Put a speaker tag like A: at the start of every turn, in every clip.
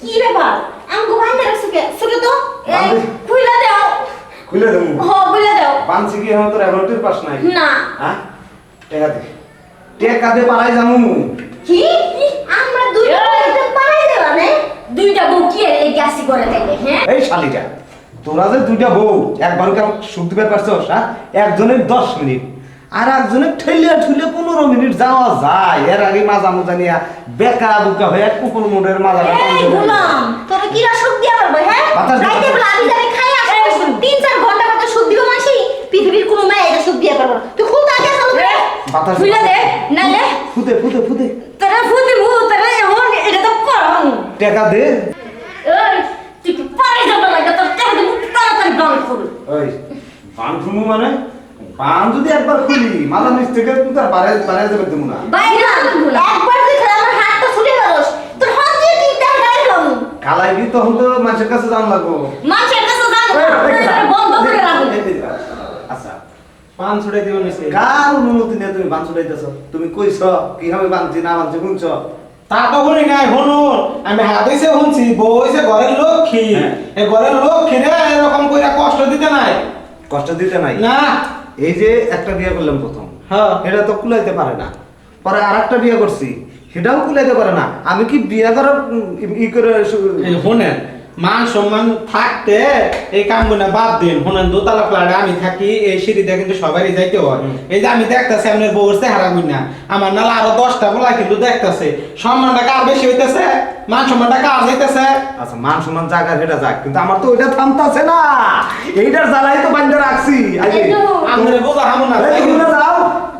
A: কি ব্যাপার? আমগো বাইন্দা রাখছো কে? ছোট তো। খুইলা দাও। হ খুইলা দাও।
B: বানছি কি তোর এখন পাস নাই?
A: না।
B: হ্যাঁ? টেকা দে। টেকা দে পালাই যামু
A: কি? আমরা দুই পালাই দেবা নে? দুইটা বউ কি এই গ্যাসি করে দেবে হ্যাঁ?
B: এই শালিকা তোরা যে দুইটা বউ একবার কেমন সুখ পারছস হ্যাঁ? একজনের দশ মিনিট। আর একজনের ঠেলিয়া ঠুলে পনেরো মিনিট যাওয়া যায়। এর আগে মাজা মোজা নিয়া বেকা বুকা হয়ে কুকুর মুডের মাজা
A: গুলাম তোর কি রা সুখ দিয়া পারবে হ্যাঁ? রাইতে বেলা আমি জানি খাই আসি তিন চার ঘণ্টা কত সুখ দিব মাসি। পৃথিবীর কোনো মায় এটা সুখ দিয়া পারবে তুই খুব আগে খাও
B: বাতাস
A: খুইলা দে নালে
B: ফুদে ফুদে ফুদে
A: তোরা ফুদি মু তোরা এমন এটা তো পড়াম
B: টেকা দে।
A: এই তুই কি পারে যাবে? লাগে তোর টাকা দেবো তাড়াতাড়ি করু
B: ওই মানে? বান যদি একবার খুলি মাথা নিচ থেকে তুই তার বারে বারে যাবে দেবো না
A: বাইরে একবার খেলে আমার হাতটা ছুটে গেলস তোর হাত দিয়ে তুই টাকা গাইলাম
B: কালাই দি তখন তো মানুষের কাছে জান লাগবো।
A: মাছের কাছে যাব বন্ধ করে রাখব।
B: আচ্ছা।
C: পান ছুড়ে দিও নিছে
B: কার অনুমতি নিয়ে তুমি বান ছুটাইতেছ? তুমি কইছ কীভাবে বানছি না বানছি শুনছ?
C: তা তো শুনি নাই শুনুন আমি হাতেছে শুনছি বউ হইছে ঘরের লক্ষ্মী।
B: হ্যাঁ।
C: এই ঘরের লক্ষ্মী রে এরকম কইরা কষ্ট দিতে নাই।
B: কষ্ট দিতে নাই?
C: না।
B: এই যে একটা বিয়ে করলাম প্রথম
C: হ্যাঁ।
B: এটা তো কুলাইতে পারে না। পরে আর একটা বিয়ে করছি সেটাও কুলাইতে পারে না। আমি কি বিয়ে করার ই করে
C: শুনেন মান সম্মান থাকতে এই কামগুলো বাদ দিন। শুনেন দোতলা ফ্ল্যাটে আমি থাকি এই সিঁড়িতে কিন্তু সবারই যাইতে হয়। এই যে আমি দেখতেছি আপনার বউর চেহারা গুই না আমার নালা আরও দশটা বলা কিন্তু দেখতেছে। সম্মানটা কার বেশি হইতেছে? মান সম্মানটা কার যাইতেছে?
B: আচ্ছা মান সম্মান জায়গা সেটা যাক কিন্তু আমার তো ওইটা থামতাছে না। এইটার জ্বালাই তো বান্ধে রাখছি।
C: আমাদের বোঝা হামো না।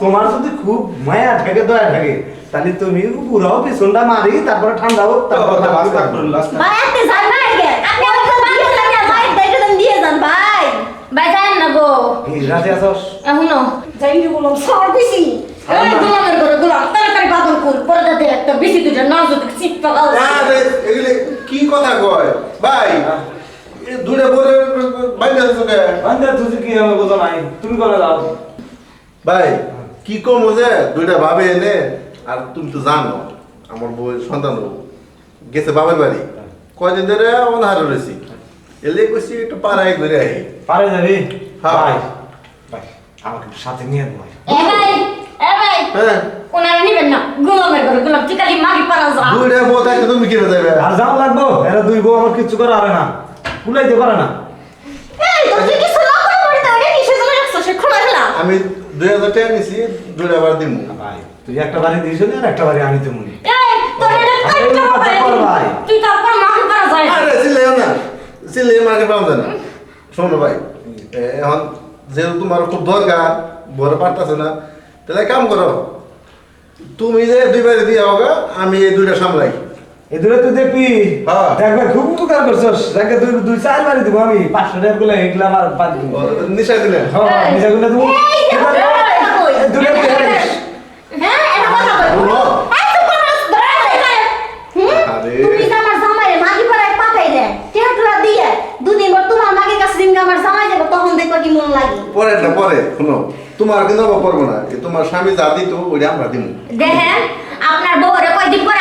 B: তোমার যদি খুব মায়া থাকে দয়া থাকে তাহলে তুমি পুরাও পিছনটা মারি তারপরে ঠান্ডা হোক তারপরে।
A: ভাই আপনি যান না বাড়ি ভাই দেন দিয়ে যান ভাই। ভাই যান না গো।
B: এই রাতে আসস
A: এখনও যাই রে বললাম সর বেশি। এই গোলামের ঘরে গোলাম তাড়াতাড়ি বাদন কর পর্দা দে একটা বেশি দুইটা না যদি চিপ পাকাও
D: আরে এগুলি কি কথা কয়? ভাই দূরে বলে আছো কে
B: বান্ধে তুই কি হবে বোঝো নাই। তুমি করে যাও
D: ভাই কি কম যে? দুইটা ভাবে এনে আর তুমি তো জানো আমার বউ সন্তান বউ গেছে বাবার বাড়ি। কয়দিন ধরে অনাহারে রয়েছি। এলে কইছি একটু পাড়ায় ঘুরে আই।
B: পারে যাবি?
D: হ্যাঁ।
B: ভাই ভাই আমাকে একটু সাথে নিয়ে
A: এ ভাই এ ভাই
D: হ্যাঁ।
A: ওনারা নিবেন না? গোলামের ঘরে গোলাম তুই খালি পারা যা।
D: দুইটা বউ থাকতে তুমি কিনে যাবে
B: আর যাও লাগবো এরা দুই বউ আমার কিচ্ছু করা হবে না। কুলাইতে পারে না।
A: এই তো
D: আমি দুই হাজার টাকা নিছি দুইটা বার দিব
B: ভাই তুই একটা বাড়ি দিয়েছ আর একটা বাড়ি আমি ভাই।
A: তুই তারপর মাগি পারা যায়
D: আরে চিল্লাইও না। চিল্লাই মাকে পাওয়া যায় না। শোনো ভাই এখন যেহেতু তোমার খুব দরকার বড় পারতেছে না তাহলে কাম করো। তুমি যে দুই বাড়ি দিয়ে হোক আমি এই দুইটা সামলাই।
B: তুই দেখবি
D: হ্যাঁ।
B: দেখবে খুব উপকার করছস। দুই দুই চার দিব আমি। পাঁচশো টাকা গুলো এগুলো আমার বাদ দিব। হ্যাঁ গুলো তুই।
A: হ্যাঁ পর তোমার মন
D: না পরে শোনো। কিন্তু পড়ব না। তোমার স্বামী যা দিত ওইটা আমরা দিব
A: দেখেন আপনার বউরে কয়দিন পরে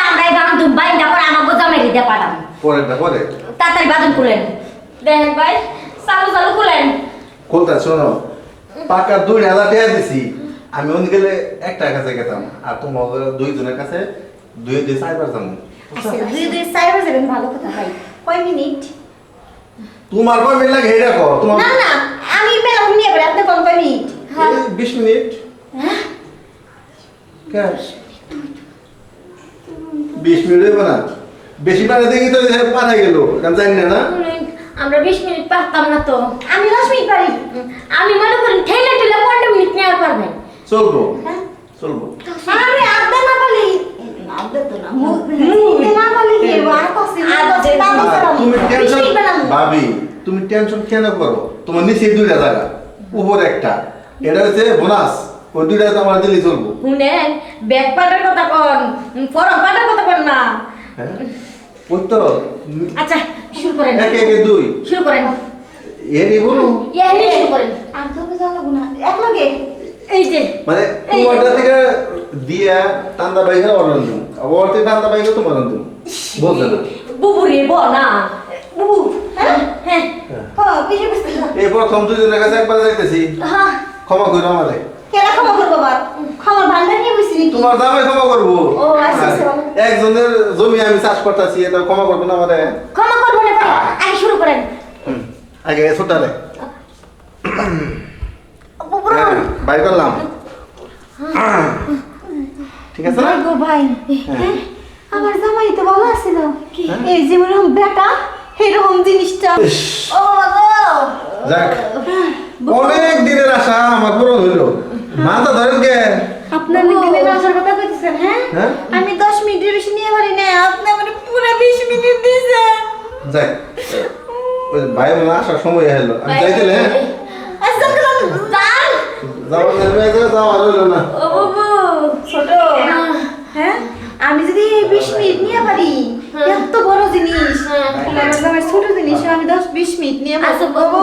A: বান্ধব বাইন্দা পরে আমাকে জামাই দিতে পাঠাম
D: পরে না পরে
A: তাড়াতাড়ি বাদন খুলেন। দেখেন ভাই চালু চালু খুলেন।
D: কোনটা শোনো পাকা দুই হাজার টাকা দিছি। আমি অন্য গেলে একটা কাছে গেতাম আর তোমার দুইজনের কাছে দুই যাব।
A: আচ্ছা দুই দুই সাইবার যাবেন ভালো কথা ভাই। কয় মিনিট?
D: তোমার কয় মিনিট লাগে হেডা কর তোমার
A: না না আমি বেলা নিয়ে বেড়ে কোন কয় মিনিট?
D: এই বিশ মিনিট।
A: হ্যাঁ?
D: কেন? বিশ মিনিট হইব না বেশি পানি দেখি তো পাঠা গেল। কারণ জানি না না?
A: আমরা বিশ মিনিট পারতাম না তো। আমি দশ মিনিট পারি। আমি মনে করি ঠেলে ঠেলে পনেরো মিনিট নেওয়া পারবেন
D: চলবো।
A: হ্যাঁ?
D: চলবো।
A: আমি আদা না পালি আদা তো না মুখে না পালি কি আর কসি আদা না
D: আর তুমি টেনশন ভাবি তুমি টেনশন কেন করো? তোমার নিচে দুইটা জায়গা উপর একটা। এটা হচ্ছে বোনাস। ওই দুইটা তোমার দিলে চলবো।
A: শুনেন ব্যাগ পাটার কথা কন ফরম পাটার কথা কন না।
D: হ্যাঁ? ওই তো
A: আচ্ছা শুরু করেন।
D: একে একে দুই।
A: শুরু করেন।
D: এরই বলু
A: ইয়াহি শুরু করেন। আর তো লাগবো না এক লগে এই যে।
D: মানে তোমারটা থেকে দিয়া টান্দা বাইকে অর্ডার দিন। আবার থেকে টান্দা বাইকে তোমার দিন। বলছে না
A: বুবু রে ব না। বুবু হ্যাঁ? হ্যাঁ। হ্যাঁ। বেশি বুঝতে না
D: এই প্রথম দুজনের কাছে একবার যাইতেছি।
A: হ্যাঁ।
D: ক্ষমা করো আমারে।
A: কেনা ক্ষমা করব বাবা ক্ষমার ভান্ডার নিয়ে নাকি
D: তোমার দামে ক্ষমা করব?
A: ও, আচ্ছা, আচ্ছা,
D: একজনের জমি আমি চাষ করতেছি এটা ক্ষমা করব না আমারে?
A: ক্ষমা করব না আগে শুরু করেন।
D: আগে ছোটারে হ্যাঁ বাই করলাম। ঠিক আছে না?
A: গো ভাই হ্যাঁ, আমার জামাই তো ভালো আছে না এই যে মনে হয় বেটা এরকম জিনিসটা। ও
D: যাক। অনেক দিনের আশা আমার পুরো হইল। মাথা ধরেন কে
A: আপনার দিনের আসার কথা কইতেছেন হ্যাঁ?
D: হ্যাঁ?
A: আমি 10 মিনিটের বেশি নিয়ে পারি না আপনি আমার পুরো 20 মিনিট দিয়েছেন।
D: যাক ওই ভাই মনে আসার সময় হলো। আমি যাইতেলে হ্যাঁ?
A: আচ্ছা কারণ দাঁড়
D: যাওয়ার নেমে যাওয়ার হইল না।
A: ও বাবু ছোট। হ্যাঁ? আমি যদি 20 মিনিট নিয়ে পারি এত বড় জিনিস। আমার ছোট জিনিস আমি 10 20 মিনিট নিয়ে পারব। বাবু